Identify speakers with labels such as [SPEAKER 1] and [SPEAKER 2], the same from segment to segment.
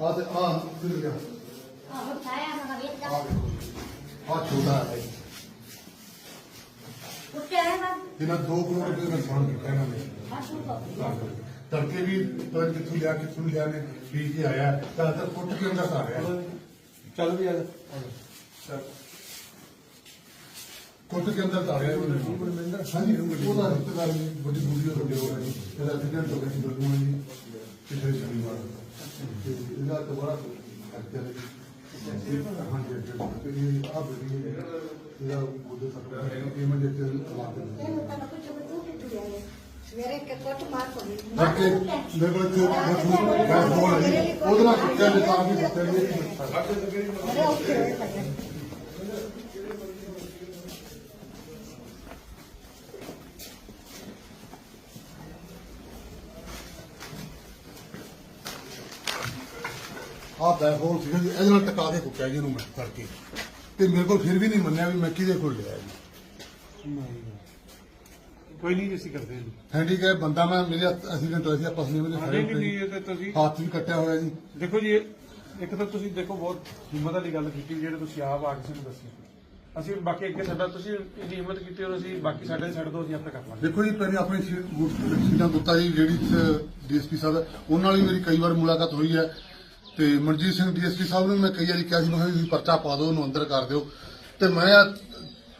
[SPEAKER 1] ਬੇੜੇ ਆ ਤੇ ਆ ਫਿਰ ਗਿਆ?
[SPEAKER 2] ਆਹੋ ਛਾਇਆ ਨਾ ਵੇਖ
[SPEAKER 1] ਆ ਦੇਖੋ ਆ ਛੋਟਾ ਹੈ
[SPEAKER 2] ਉੱਤੇ ਹੈ ਨਾ
[SPEAKER 1] ਇਹਨਾਂ 2 ਕਰੋੜ ਰੁਪਏ ਦਾ ਨੁਕਸਾਨ ਕੀਤਾ ਇਹਨਾਂ ਨੇ।
[SPEAKER 2] ਆ ਸ਼ੁਰੂ ਕਰ
[SPEAKER 1] ਤੜਕੇ ਵੀ ਪਤਾ ਨੀ ਕਿੱਥੋਂ ਲਿਆ ਕਿੱਥੋਂ ਲਿਆ ਨੇ ਪੀ ਕੇ ਆਇਆ। ਤਾਂ ਤਾਂ ਕੁੱਟ ਕੇ ਅੰਦਰ ਆ ਰਿਹਾ।
[SPEAKER 3] ਚੱਲ ਵੀ ਆ
[SPEAKER 1] ਕੁੱਟ ਕੇ ਅੰਦਰ ਆ ਰਿਹਾ ਹਾਂਜੀ ਉਹਦਾ ਰਿਸ਼ਤੇਦਾਰ ਵੀ ਵੱਡੀ ਦੂਰੀ ਹੋ ਜੀ ਹੋ ਜੀ ਤੇ ਤਾਂ ਬੜਾ ਖਰਚਾ ਹੈ ਤੇ ਆ ਬੜੀ ਇਹਦਾ ਤੇ ਲਾ ਦੇ
[SPEAKER 2] ਇਹਨੂੰ ਤਾਂ ਕੁਝ ਤੂੰ ਕਿੱਥੇ ਕੋਟ ਮਾਰ ਕੋਲੀ
[SPEAKER 1] ਬਾਕੀ ਮੇਰੇ ਕੋਲ ਤੇ ਮੈਂ ਬੋਲ ਰਹੀ ਉਹਦੇ ਨਾਲ ਕੁੱਤੇ ਦੇ ਤਾਂ ਵੀ ਕੁੱਤੇ ਨੇ
[SPEAKER 2] ਅਰੇ ਉੱਤੇ ਹੋਏ ਪਏ
[SPEAKER 1] ਆ ਬੈਕਹੋਲ ਸੀਗਾ ਜੀ ਇਹਦੇ ਨਾਲ ਟਕਾ ਕੇ ਕੁੱਟਿਆ ਜੀ ਇਹਨੂੰ ਮੈਂ ਕਰਕੇ। ਤੇ ਮੇਰੇ ਕੋਲ ਫਿਰ ਵੀ ਨਹੀਂ ਮੰਨਿਆ ਵੀ ਮੈਂ ਕਿਹਦੇ ਕੋਲ ਲਿਆ ਜੀ।
[SPEAKER 3] ਕੋਈ ਨਹੀਂ ਅਸੀਂ ਕਰਦੇ ਹਾਂ
[SPEAKER 1] ਹੈਂਡੀਕੈਪ ਬੰਦਾ ਮੈਂ ਮੇਰੇ ਐਕਸੀਡੈਂਟ ਹੋਇਆ ਸੀ ਆਪਸ ਵਿੱਚ ਮੇਰੇ
[SPEAKER 3] ਨਹੀਂ ਨਹੀਂ ਨਹੀਂ ਇਹ ਤਾਂ ਤੁਸੀਂ?
[SPEAKER 1] ਹੱਥ ਵੀ ਕੱਟਿਆ ਹੋਇਆ ਜੀ।
[SPEAKER 3] ਦੇਖੋ ਜੀ ਇਹ- ਇੱਕ ਤਾਂ ਤੁਸੀਂ ਦੇਖੋ ਬਹੁਤ ਹਿੰਮਤ ਵਾਲੀ ਗੱਲ ਕੀਤੀ ਜਿਹੜੇ ਤੁਸੀਂ ਆਪ ਆ ਕੇ ਸਾਨੂੰ ਦੱਸੀ ਅਸੀਂ ਬਾਕੀ ਅੱਗੇ ਸਾਡਾ ਤੁਸੀਂ ਇੰਨੀ ਹਿੰਮਤ ਕੀਤੀ ਔਰ ਅਸੀਂ ਬਾਕੀ ਸਾਡੇ ਛੱਡ ਦੋ ਅਸੀਂ ਆਪੇ ਕਰ ਲਾਂਗੇ।
[SPEAKER 1] ਦੇਖੋ ਜੀ ਪਹਿਲੇ ਆਪਣੀ ਸੀਟ ਗੁੱਤਾ ਜੀ ਜਿਹੜੀ ਡੀਐਸਪੀ ਸਾਹਿਬ ਹੈ, ਉਹਨਾਂ ਨਾਲ ਵੀ ਮੇਰੀ ਕਈ ਵਾਰ ਮੁਲਾਕਾਤ ਹੋਈ ਹੈ। ਤੇ ਮਨਜੀਤ ਸਿੰਘ ਡੀਐਸਪੀ ਸਾਹਿਬ ਨੂੰ ਮੈਂ ਕਈ ਵਾਰੀ ਕਿਹਾ ਸੀ, ਮੈਂ ਕਿਹਾ ਵੀ ਪਰਚਾ ਪਾ ਦਿਓ, ਉਹਨੂੰ ਅੰਦਰ ਕਰ ਦਿਓ। ਤੇ ਮੈਂ ਆ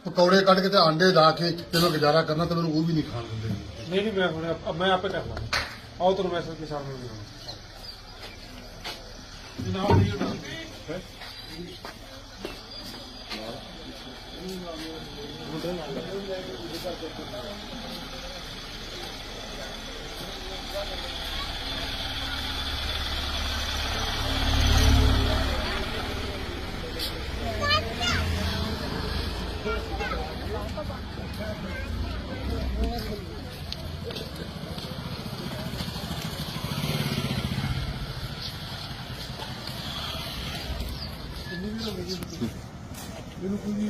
[SPEAKER 1] ਪਕੌੜੇ ਕੱਢ ਕੇ ਤੇ ਆਂਡੇ ਲਾ ਕੇ ਤੇ ਗੁਜ਼ਾਰਾ ਕਰਨਾ ਤੇ ਮੈਨੂੰ ਉਹ ਵੀ ਨਹੀਂ ਖਾਣ ਦਿੰਦੇ।
[SPEAKER 3] ਨਹੀਂ ਨਹੀਂ, ਮੈਂ ਹੁਣ ਆਪ- ਮੈਂ ਆਪੇ ਕਰ ਲਾਂਗਾ ਆਓ ਤੁਹਾਨੂੰ ਮੈਸੇਜ ਕੇ ਸਾਹਮਣੇ ਦੇ ਜਨਾਬ ਜੀ ਜਨਾਬ
[SPEAKER 1] ਮੈਨੂੰ ਕੋਈ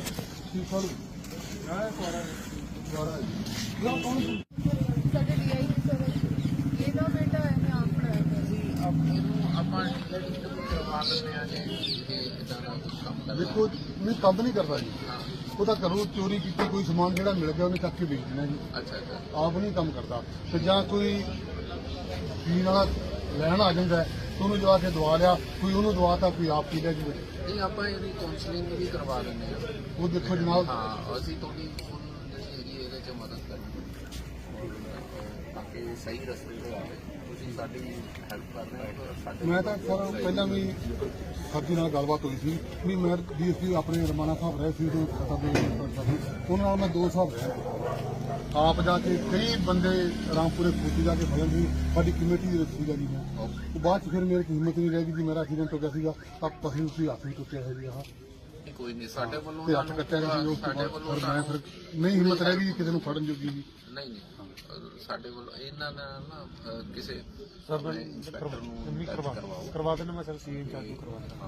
[SPEAKER 4] ਸਾਡੇ ਡੀਆਈ ਸਰ ਇਹਦਾ ਬੇਟਾ ਆਪ ਪੜਾਇਆ ਸੀ
[SPEAKER 5] ਆਪਾਂ ਕਰਵਾ ਲੈਂਦੇ ਆ ਜੀ
[SPEAKER 1] ਦੇਖੋ ਮੈਂ ਕੰਮ ਨਹੀਂ ਕਰਦਾ ਜੀ। ਉਹ ਤਾਂ ਘਰੋਂ ਚੋਰੀ ਕੀਤੀ ਕੋਈ ਸਮਾਨ ਜਿਹੜਾ ਮਿਲ ਗਿਆ ਉਹਨੇ ਚੱਕ ਕੇ ਵੇਚ ਦੇਣਾ ਜੀ।
[SPEAKER 5] ਅੱਛਾ ਅੱਛਾ।
[SPEAKER 1] ਆਪ ਨਹੀਂ ਕੰਮ ਕਰਦਾ। ਤੇ ਜਾਂ ਕੋਈ ਪੀਣ ਵਾਲਾ ਲੈਣ ਆ ਜਾਂਦਾ ਉਹਨੂੰ ਜਵਾ ਕੇ ਦਵਾ ਲਿਆ ਕੋਈ ਉਹਨੂੰ ਦਵਾਤਾ ਕੋਈ ਆਪ ਪੀ ਲਿਆ ਜੀ
[SPEAKER 5] ਨਹੀਂ ਆਪਾਂ ਇਹਦੀ ਕਾਉਂਸਲਿੰਗ ਵੀ ਕਰਵਾ ਦਿੰਦੇ ਆ
[SPEAKER 1] ਉਹ ਦੇਖੋ ਜਨਾਬ।
[SPEAKER 5] ਹਾਂ ਅਸੀਂ ਤੁਹਾਡੀ ਹੁਣ ਜਿਹੜੀ ਹੈਗੀ ਇਹਦੇ ਚ ਮਦਦ ਕਰਾਂਗੇ। ਤਾਂ ਕਿ ਸਹੀ ਰਸਤੇ ਤੇ ਆਵੇ ਤੁਸੀਂ ਸਾਡੀ ਹੈਲਪ ਕਰ ਰਹੇ ਹੋ ਸਾਡੇ
[SPEAKER 1] ਮੈਂ ਤਾਂ ਸਰ ਪਹਿਲਾਂ ਵੀ ਸਾਡੀ ਨਾਲ ਗੱਲਬਾਤ ਹੋਈ ਸੀ ਵੀ ਮੈਂ ਡੀਐਸਪੀ ਆਪਣੇ ਰਮਾਨਾ ਸਾਹਿਬ ਰਹੇ ਸੀ ਦੇ ਉਹਨਾਂ ਨਾਲ ਮੈਂ ਦੋ ਸਾਹਿਬ ਆਪ ਜਾ ਕੇ ਕਈ ਬੰਦੇ ਰਾਮਪੁਰੇ ਫੂਟੀ ਜਾ ਕੇ ਫੜਨ ਸੀ ਸਾਡੀ ਕਮੇਟੀ ਦੇ ਵਿੱਚ ਸੀਗਾ ਜੀ ਮੈਂ ਉਹ ਬਾਅਦ ਚ ਫਿਰ ਮੇਰੇ ਕੋਲ ਹਿੰਮਤ ਨਹੀਂ ਰਹਿ ਗਈ ਜੀ ਮੇਰਾ ਐਕਸੀਡੈਂਟ ਹੋ ਗਿਆ ਸੀਗਾ ਤਾਂ ਪਸੀ ਉਸੇ ਹੱਥ ਵੀ ਟੁੱਟਿਆ ਹੈ ਜੀ ਆਹ।
[SPEAKER 5] ਨਹੀਂ, ਕੋਈ ਨਹੀਂ ਸਾਡੇ ਵੱਲੋਂ
[SPEAKER 1] ਤੇ ਹੱਥ ਕੱਟਿਆ ਗਿਆ ਤੋਂ
[SPEAKER 5] ਸਾਡੇ ਵੱਲੋਂ
[SPEAKER 1] ਮੈਂ ਫਿਰ ਨਹੀਂ ਹਿੰਮਤ ਰਹਿ ਗਈ ਜੀ ਕਿਸੇ ਨੂੰ ਫੜਨ ਜੋਗੀ ਜੀ।
[SPEAKER 5] ਨਹੀਂ ਨਹੀਂ ਸਾਡੇ ਵੱਲੋਂ ਇਹਨਾਂ ਦਾ ਨਾ ਕਿਸੇ
[SPEAKER 3] ਸਰ
[SPEAKER 5] ਨੂੰ
[SPEAKER 3] ਕਰਵਾ
[SPEAKER 5] ਕਰਵਾਓ
[SPEAKER 3] ਕਰਵਾ ਦੇਣਾ ਮੈਂ ਸਰ ਸੀਐਮ ਚਾਚੂ ਕਰਵਾ ਦੇਣਾ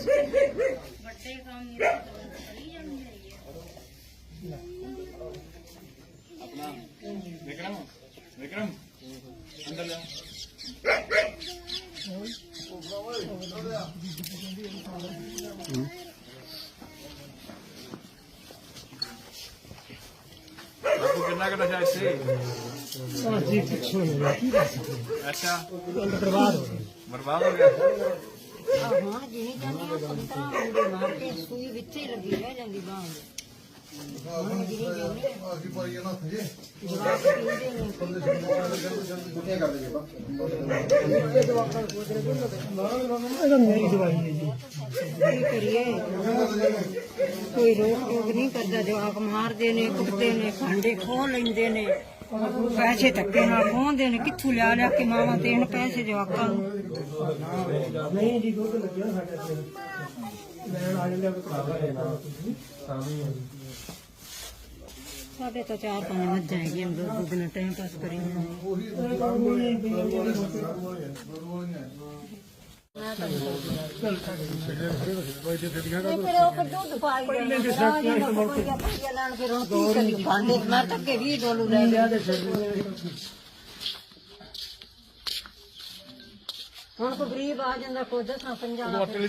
[SPEAKER 2] ਵੱਡੇ ਕੰਮ ਇਹ ਤਾਂ ਕਰੀ ਜਾਂਦੇ ਹੈਗੇ ਆ।
[SPEAKER 3] ਬਾਪੂ ਕਿੰਨਾ ਕੁ ਨਸ਼ਾ ਇੱਥੇ ਅੱਛਾ। ਬਰਬਾਦ ਹੋ ਗਿਆ।
[SPEAKER 2] ਆਹ ਹੁਣ ਜਿਹੀ ਜਾਂਦੀ ਉਹ ਪਤਾ ਮੁੰਡੇ ਮਾਰ ਕੇ ਸੂਈ ਵਿੱਚ ਹੀ ਲੱਗੀ ਰਹਿ ਜਾਂਦੀ ਬਾਂਹ ਦੇ
[SPEAKER 1] ਅਸੀਂ ਪਾਈ ਜਾਣਾ ਥਜੇ
[SPEAKER 6] ਕੀ ਕਰੀਏ ਕੋਈ ਰੋਕ ਟੋਕ ਨਹੀਂ ਕਰਦਾ, ਜਵਾਕ ਮਾਰਦੇ ਨੇ, ਕੁੱਟਦੇ ਨੇ, ਭਾਂਡੇ ਖੋਹ ਲੈਂਦੇ ਨੇ, ਪੈਸੇ ਧੱਕੇ ਨਾਲ ਖੋਹਦੇ ਨੇ, ਕਿੱਥੋਂ ਲਿਆ ਲਿਆ ਕੇ ਮਾਵਾਂ ਦੇਣ ਪੈਸੇ ਜਵਾਕਾਂ ਨੂੰ? ਸਾਡੇ ਤਾਂ ਚਾਰ ਪੰਜ ਮੱਝਾਂ ਹੈਗੀਆਂ ਦੁੱਧ ਦੁੱਧ ਨਾਲ ਟਾਈਮ ਪਾਸ ਕਰੀ ਜਾਂਦੇ ਫਿਰ ਉਹ ਫਿਰ ਦੁੱਧ ਪਾਈ ਲੈਣ ਫਿਰ ਹੁਣ ਕੀ ਕਰੀ ਭਾਂਡੇ ਮੈਂ ਤਾਂ ਅੱਗੇ 20 ਡੋਲੂ ਲੈ ਲਿਆ ਹੁਣ ਕੋ ਗਰੀਬ ਆ ਜਾਂਦਾ ਕੋਈ ਦਸਾਂ ਪੰਜਾਂ ਦਾ ਫਿਰ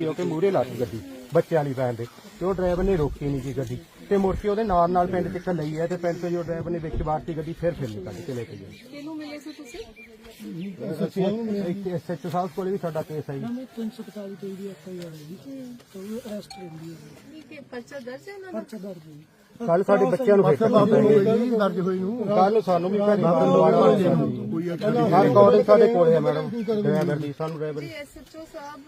[SPEAKER 7] ਕਿਉਂਕਿ ਮੂਰੇ ਲੱਗ ਗਈ ਗੱਡੀ ਬੱਚਿਆਂ ਵਾਲੀ ਵੈਨ ਦੇ। ਤੇ ਉਹ ਡਰਾਈਵਰ ਨੇ ਰੋਕੀ ਨਹੀਂ ਜੀ ਗੱਡੀ। ਤੇ ਮੁੜ ਕੇ ਉਹਦੇ ਨਾਲ ਨਾਲ ਪਿੰਡ ਤੱਕ ਲਈ ਹੈ ਤੇ ਪਿੰਡ ਤੋਂ ਜੋ ਡਰਾਈਵਰ ਨੇ ਵਿੱਚ ਵਾਰਤੀ ਗੱਡੀ ਫਿਰ ਫਿਰ ਨਿਕਲ ਕੇ ਲੈ ਕੇ ਗਏ।
[SPEAKER 4] ਕਿਹਨੂੰ ਮਿਲੇ ਸੀ ਤੁਸੀਂ?
[SPEAKER 7] ਅਸੀਂ ਇੱਕ ਐਸਐਚਓ ਸਾਹਿਬ ਕੋਲੇ ਵੀ ਸਾਡਾ ਕੇਸ ਹੈ ਜੀ।
[SPEAKER 4] ਠੀਕ ਹੈ ਪਰਚਾ ਦਰਜ ਹੈ ਇਹਨਾਂ ਦਾ?
[SPEAKER 7] ਕੱਲ ਸਾਡੇ ਬੱਚਿਆਂ ਨੂੰ ਫਿਰ
[SPEAKER 1] ਦਰਜ ਹੋਈ ਨੂੰ।
[SPEAKER 7] ਕੱਲ ਨੂੰ ਸਾਨੂੰ ਵੀ ਘਰੇ ਬਾਹਰ ਰਿਕਾਰਡਿੰਗ ਸਾਡੇ ਕੋਲੇ ਹੈ ਮੈਡਮ ਡਰਾਈਵਰ ਦੀ ਸਾਨੂੰ ਡਰਾਈਵਰ
[SPEAKER 4] ਜੀ ਐਸਐਚਓ ਸਾਹਿਬ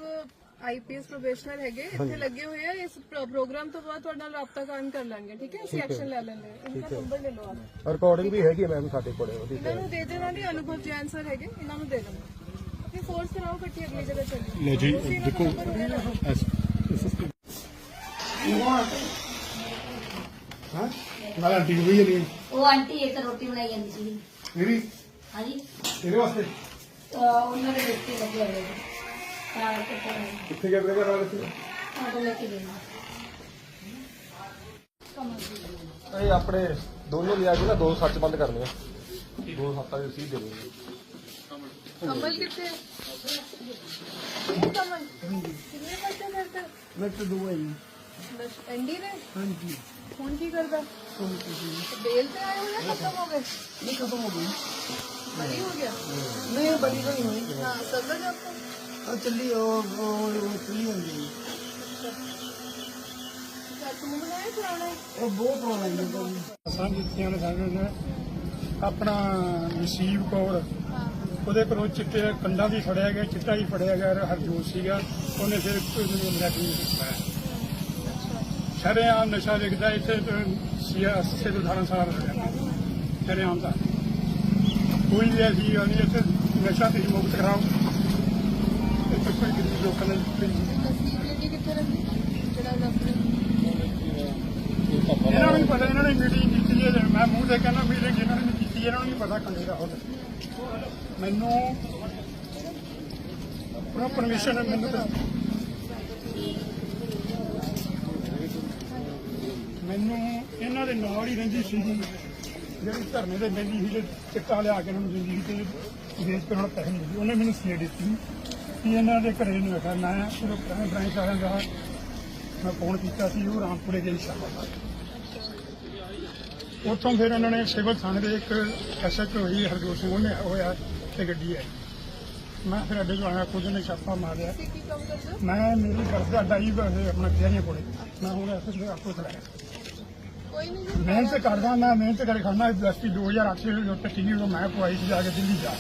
[SPEAKER 4] ਆਈਪੀਐਸ ਪ੍ਰੋਫੈਸ਼ਨਲ ਹੈਗੇ ਇੱਥੇ ਲੱਗੇ ਹੋਏ ਆ ਇਸ ਪ੍ਰੋ- ਪ੍ਰੋਗਰਾਮ ਤੋਂ ਬਾਅਦ ਤੁਹਾਡੇ ਨਾਲ ਰਾਬਤਾ ਕਾਇਮ ਕਰ ਲਾਂਗੇ ਠੀਕ ਹੈ? ਅਸੀਂ ਐਕਸ਼ਨ ਲੈ ਲੈਂਦੇ ਹਾਂ। ਇਹਨਾਂ ਦਾ ਨੰਬਰ ਲੈ ਲਓ ਆਪ।
[SPEAKER 7] ਰਿਕਾਰਡਿੰਗ ਵੀ ਹੈਗੀ ਹੈ ਮੈਮ ਸਾਡੇ ਕੋਲੇ ਉਹਦੀ
[SPEAKER 4] ਇਹਨਾਂ ਨੂੰ ਦੇ ਦੇਣਾ ਨਹੀਂ ਅਨੁਭਵ ਜੈਨ ਸਰ ਹੈਗੇ ਇਹਨਾਂ ਨੂੰ ਦੇ ਦੇਣਾ। ਆਪਣੀ ਫੋਰਸ ਕਰਾਓ ਇਕੱਠੀ ਅਗਲੀ ਜਗ੍ਹਾ ਚੱਲੀ
[SPEAKER 1] ਲੋ ਜੀ
[SPEAKER 4] ਤੁਸੀਂ ਇਹਨਾਂ ਦਾ number ਦੇ ਦਿਓ।
[SPEAKER 1] ਨਾਲ ਆਂਟੀ ਵੀ ਜਲੀ
[SPEAKER 8] ਉਹ ਆਂਟੀ ਇੱਕ ਰੋਟੀ ਬਣਾਈ ਜਾਂਦੀ ਸੀ।
[SPEAKER 1] ਮੇਰੀ?
[SPEAKER 8] ਹਾਂਜੀ।
[SPEAKER 1] ਤੇਰੇ ਵਾਸਤੇ?
[SPEAKER 8] ਉਹਨਾਂ ਦੇ ਬੱਚੇ ਲੱਗੇ ਹੋਏ ਸੀ ਤਾਂ ਕਿਤੇ
[SPEAKER 1] ਕਿੱਥੇ ਗਏ ਤੇਰੇ ਘਰ ਵਾਲੇ ਸੀ
[SPEAKER 8] ਆਟੋ ਲੈ ਕੇ ਦੇਣਾ
[SPEAKER 7] ਇਹ ਆਪਣੇ ਦੋਨੋਂ ਲਿਆ ਕੇ ਨਾ ਦੋ ਸੱਚ ਬੰਦ ਕਰਨੇ ਆ ਦੋ ਹੱਥਾਂ ਦੇ ਸੀ ਦੇ ਦੇਣੇ
[SPEAKER 4] ਕਮਲ ਕਿੱਥੇ ਹੈ? ਇਹ ਕਮਲ ਕਿੰਨੇ ਬੱਚੇ ਕਰਦਾ
[SPEAKER 7] ਮੈਂ ਤੇ ਦੋ ਹੈ ਜੀ
[SPEAKER 4] ਬਸ ਐਂਡੀ ਨੇ ਹਾਂਜੀ ਹੁਣ ਕੀ ਕਰਦਾ ਬੇਲ ਤੇ ਆਏ ਹੋ ਜਾਂ ਖਤਮ ਹੋ ਗਏ ਨਹੀਂ ਖਤਮ ਹੋ ਗਈ ਬੜੀ ਹੋ ਗਿਆ
[SPEAKER 7] ਨਹੀਂ ਬੜੀ ਨਹੀਂ ਹੋਈ
[SPEAKER 4] ਹਾਂ ਸਦਰ ਜਬ
[SPEAKER 9] ਆਪਣਾ ਨਸੀਬ ਕੌਰ, ਉਹਦੇ ਕੋਲੋਂ ਚਿੱਟੇ ਕੰਡਾ ਵੀ ਫੜਿਆ ਗਿਆ, ਚਿੱਟਾ ਹੀ ਫੜਿਆ ਗਿਆ, ਹਰਜੋਤ ਸੀਗਾ। ਉਹਨੇ ਫਿਰ ਮਰਾਠੀ ਨੂੰ ਸਿਖਾਇਆ ਸ਼ਰੇਆਮ ਨਸ਼ਾ ਵਿਕਦਾ ਇੱਥੇ ਸਿਆਸਤ ਤੋਂ ਧਾਰਨ ਸਾਰ ਸ਼ਰੇਆਮ ਦਾ। ਕੋਈ ਵੀ ਐਸੀ ਇੱਥੇ ਨਸ਼ਾ ਤੇ ਮੁਕਤ ਕਰਾਓ। ਲੋਕਾਂ ਨੇ ਪਤਾ, ਇਹਨਾਂ ਨੇ ਮੀਟਿੰਗ ਕੀਤੀ ਹੈ ਮੈਂ ਮੂੰਹ ਤੇ ਕਹਿੰਦਾ ਮੀਟਿੰਗ ਇਹਨਾਂ ਨੇ ਇਹਨਾਂ ਨੂੰ ਨਹੀਂ ਪਤਾ ਕੰਨੇ ਹੁਣ ਮੈਨੂੰ ਪਰਮਿਸ਼ਨ ਮੈਨੂੰ ਮੈਨੂੰ ਇਹਨਾਂ ਦੇ ਨਾਲ ਹੀ ਰਹਿੰਦੀ ਸੀ। ਜਿਹੜੀ ਧਰਨੇ ਦੇ ਬੈਂਦੀ ਸੀ ਚਿੱਟਾ ਲਿਆ ਕੇ ਉਹਨਾਂ ਨੂੰ ਜਿੰਦਗੀ ਤੇ ਵੇਚ ਕੇ ਉਹਨਾਂ ਪੈਸੇ ਮਿਲੇ ਉਹਨੇ ਮੈਨੂੰ ਸੇਡ ਦਿੱਤੀ। ਅਸੀਂ ਇਹਨਾਂ ਦੇ ਘਰੇ ਨੂੰ ਵੇਖਣ ਆਇਆ ਉਹ ਪ੍ਰਾਈਮ ਬ੍ਰਾਂਚ ਵਾਲਿਆਂ ਦਾ ਮੈਂ ਫੋਨ ਕੀਤਾ ਸੀ ਉਹ ਰਾਮਪੁਰੇ ਦੇ ਸ਼ਾਹ ਉੱਥੋਂ ਫਿਰ ਉਹਨਾਂ ਨੇ ਸਿਵਲ ਥਾਣੇ ਦੇ ਇੱਕ ਐਸਐਚ ਹੋਈ ਹਰਜੋਤ ਸਿੰਘ ਉਹਨੇ ਹੋਇਆ ਤੇ ਗੱਡੀ ਆਈ। ਮੈਂ ਫਿਰ ਅੱਡੇ ਤੋਂ ਆਇਆ ਕੁਝ ਨੇ ਛਾਪਾ ਮਾਰਿਆ। ਮੈਂ ਮੇਰੀ ਘਰ ਦਾ ਡਾਈ ਆਪਣਾ ਕਿਹਾਂੀਆਂ ਕੋਲੇ। ਮੈਂ ਹੁਣ ਐਸਐਚ ਦੇ ਆਪੋ ਚਲਾਇਆ ਮਿਹਨਤ ਕਰਦਾ ਮੈਂ ਮਿਹਨਤ ਕਰਕੇ ਖਾਣਾ ਐਸਪੀ 2008 ਦੇ ਉੱਤੇ ਟੀਵੀ ਤੋਂ ਮੈਂ ਕੋਈ ਸੀ ਜਾ ਕੇ ਦਿੱਲੀ ਜਾ।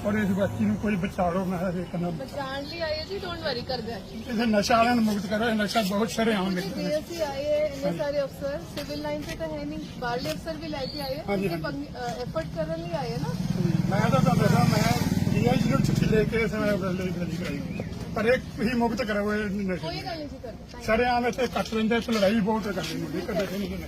[SPEAKER 9] ਔਰ ਇਸ ਬੱਚੀ ਨੂੰ ਕੋਈ ਬਚਾ ਮੈਂ ਇਹ ਕਹਿੰਦਾ।
[SPEAKER 4] ਬਚਾਉਣ ਲਈ ਆਏ ਜੀ ਡੋਨਟ ਵਰੀ ਕਰ ਦੇ
[SPEAKER 9] ਇਸੇ ਨਸ਼ਾ ਵਾਲਿਆਂ ਨੂੰ ਮੁਕਤ ਕਰੋ ਇਹ ਨਸ਼ਾ ਬਹੁਤ ਸ਼ਰੇਆਮ ਮਿਲਦਾ ਹੈ
[SPEAKER 4] ਜੀ ਆਏ ਇੰਨੇ ਸਾਰੇ ਅਫਸਰ ਸਿਵਲ ਲਾਈਨ ਤੇ ਤਾਂ ਹੈ ਨਹੀਂ ਬਾਹਰਲੇ ਅਫਸਰ
[SPEAKER 9] ਵੀ ਲੈ
[SPEAKER 4] ਕੇ
[SPEAKER 9] ਆਏ
[SPEAKER 4] ਹਾਂਜੀ ਐਫਰਟ ਕਰਨ ਲਈ ਆਏ ਨਾ।
[SPEAKER 9] ਮੈਂ ਤਾਂ ਤੁਹਾਨੂੰ ਦੱਸਾਂ ਮੈਂ ਡੀਆਈਜੀ ਨੂੰ ਛੁੱਟੀ ਲੈ ਕੇ ਸਮੇਂ ਬਦਲੇ ਬਦਲੀ ਕਰਾਈ। ਪਰ ਇੱਕ ਹੀ ਮੁਕਤ ਕਰੋ ਇਹ
[SPEAKER 4] ਕੋਈ ਗੱਲ ਨਹੀਂ ਕਰਦਾ
[SPEAKER 9] ਸ਼ਰੇਆਮ ਇੱਥੇ ਕੱਟ ਲੈਂਦੇ ਲੜਾਈ ਬਹੁਤ ਕਰਦੇ ਮੁੰਡੇ ਕਦੇ ਨਹੀਂ ਨਸ਼ਾ